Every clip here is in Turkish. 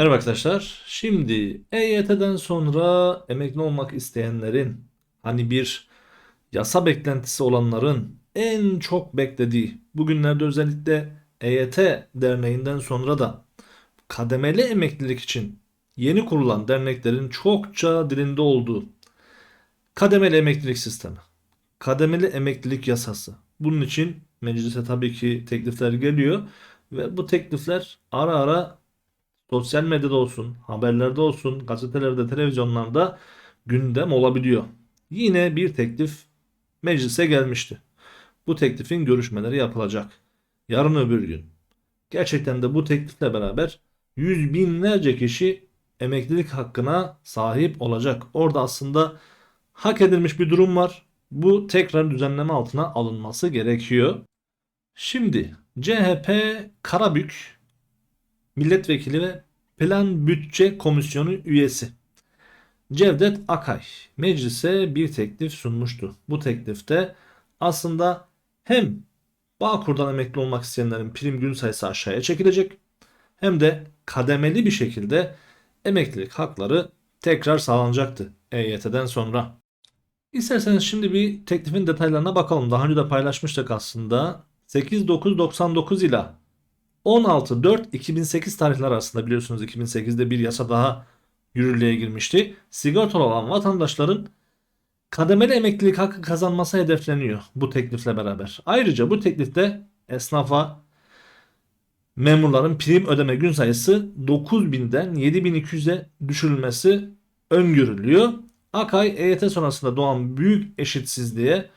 Merhaba arkadaşlar. Şimdi EYT'den sonra emekli olmak isteyenlerin hani bir yasa beklentisi olanların en çok beklediği bugünlerde özellikle EYT derneğinden sonra da kademeli emeklilik için yeni kurulan derneklerin çokça dilinde olduğu kademeli emeklilik sistemi, kademeli emeklilik yasası. Bunun için meclise tabii ki teklifler geliyor ve bu teklifler ara ara sosyal medyada olsun, haberlerde olsun, gazetelerde, televizyonlarda gündem olabiliyor. Yine bir teklif meclise gelmişti. Bu teklifin görüşmeleri yapılacak. Yarın öbür gün. Gerçekten de bu teklifle beraber yüz binlerce kişi emeklilik hakkına sahip olacak. Orada aslında hak edilmiş bir durum var. Bu tekrar düzenleme altına alınması gerekiyor. Şimdi CHP Karabük milletvekili ve Plan Bütçe Komisyonu üyesi Cevdet Akay meclise bir teklif sunmuştu. Bu teklifte aslında hem Bağkur'dan emekli olmak isteyenlerin prim gün sayısı aşağıya çekilecek hem de kademeli bir şekilde emeklilik hakları tekrar sağlanacaktı EYT'den sonra. İsterseniz şimdi bir teklifin detaylarına bakalım. Daha önce de paylaşmıştık aslında. 8.9.99 ile 16.4.2008 tarihleri arasında biliyorsunuz 2008'de bir yasa daha yürürlüğe girmişti. Sigortalı olan vatandaşların kademeli emeklilik hakkı kazanması hedefleniyor bu teklifle beraber. Ayrıca bu teklifte esnafa memurların prim ödeme gün sayısı 9000'den 7200'e düşürülmesi öngörülüyor. Akay EYT sonrasında doğan büyük eşitsizliğe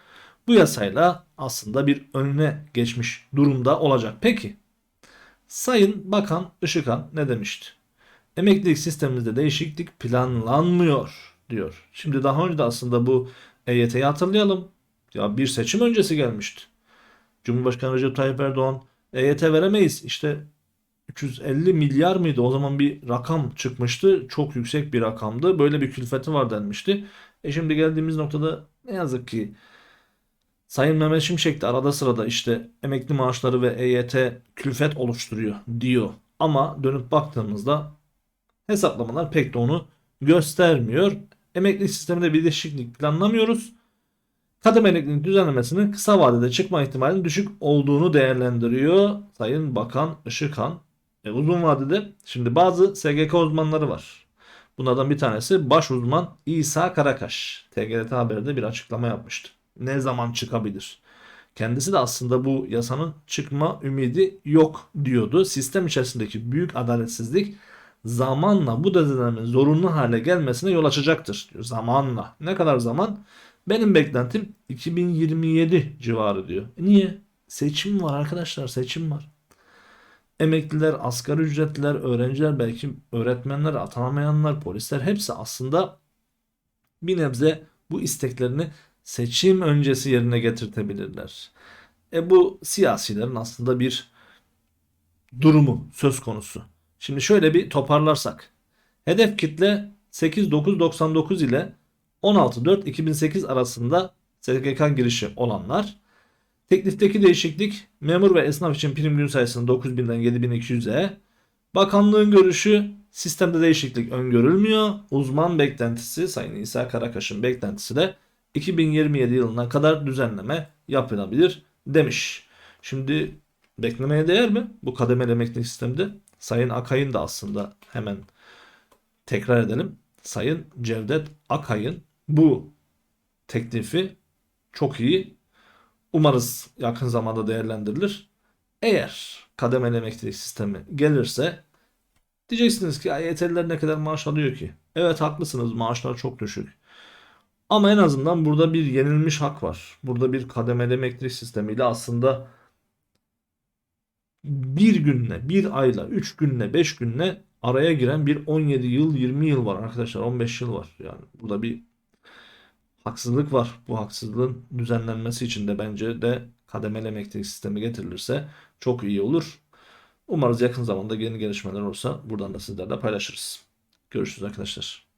bu yasayla aslında bir önüne geçmiş durumda olacak. Peki Sayın Bakan Işıkhan ne demişti? Emeklilik sistemimizde değişiklik planlanmıyor diyor. Şimdi daha önce de aslında bu EYT'yi hatırlayalım. Ya bir seçim öncesi gelmişti. Cumhurbaşkanı Recep Tayyip Erdoğan EYT veremeyiz. İşte 350 milyar mıydı? O zaman bir rakam çıkmıştı. Çok yüksek bir rakamdı. Böyle bir külfeti var denmişti. E şimdi geldiğimiz noktada ne yazık ki Sayın Mehmet Şimşek de arada sırada işte emekli maaşları ve EYT külfet oluşturuyor diyor. Ama dönüp baktığımızda hesaplamalar pek de onu göstermiyor. Emeklilik sisteminde bir değişiklik planlamıyoruz. Kadem emeklilik düzenlemesinin kısa vadede çıkma ihtimalinin düşük olduğunu değerlendiriyor Sayın Bakan Işıkhan. E, uzun vadede şimdi bazı SGK uzmanları var. Bunlardan bir tanesi baş uzman İsa Karakaş. TGRT Haber'de bir açıklama yapmıştı ne zaman çıkabilir? Kendisi de aslında bu yasanın çıkma ümidi yok diyordu. Sistem içerisindeki büyük adaletsizlik zamanla bu düzenlemenin zorunlu hale gelmesine yol açacaktır. Diyor. Zamanla. Ne kadar zaman? Benim beklentim 2027 civarı diyor. E niye? Seçim var arkadaşlar seçim var. Emekliler, asgari ücretliler, öğrenciler, belki öğretmenler, atanamayanlar, polisler hepsi aslında bir nebze bu isteklerini seçim öncesi yerine getirtebilirler. E bu siyasilerin aslında bir durumu söz konusu. Şimdi şöyle bir toparlarsak. Hedef kitle 8999 ile 16.4.2008 arasında SGK girişi olanlar. Teklifteki değişiklik memur ve esnaf için prim gün sayısını 9000'den 7200'e. Bakanlığın görüşü sistemde değişiklik öngörülmüyor. Uzman beklentisi Sayın İsa Karakaş'ın beklentisi de 2027 yılına kadar düzenleme yapılabilir demiş. Şimdi beklemeye değer mi bu kademeli emeklilik sisteminde? Sayın Akay'ın da aslında hemen tekrar edelim. Sayın Cevdet Akay'ın bu teklifi çok iyi. Umarız yakın zamanda değerlendirilir. Eğer kademeli emeklilik sistemi gelirse diyeceksiniz ki EYT'liler ne kadar maaş alıyor ki? Evet haklısınız maaşlar çok düşük. Ama en azından burada bir yenilmiş hak var. Burada bir kademeli emeklilik sistemiyle aslında bir günle, bir ayla, üç günle, beş günle araya giren bir 17 yıl, 20 yıl var arkadaşlar. 15 yıl var. Yani burada bir haksızlık var. Bu haksızlığın düzenlenmesi için de bence de kademeli emeklilik sistemi getirilirse çok iyi olur. Umarız yakın zamanda yeni gelişmeler olursa buradan da sizlerle paylaşırız. Görüşürüz arkadaşlar.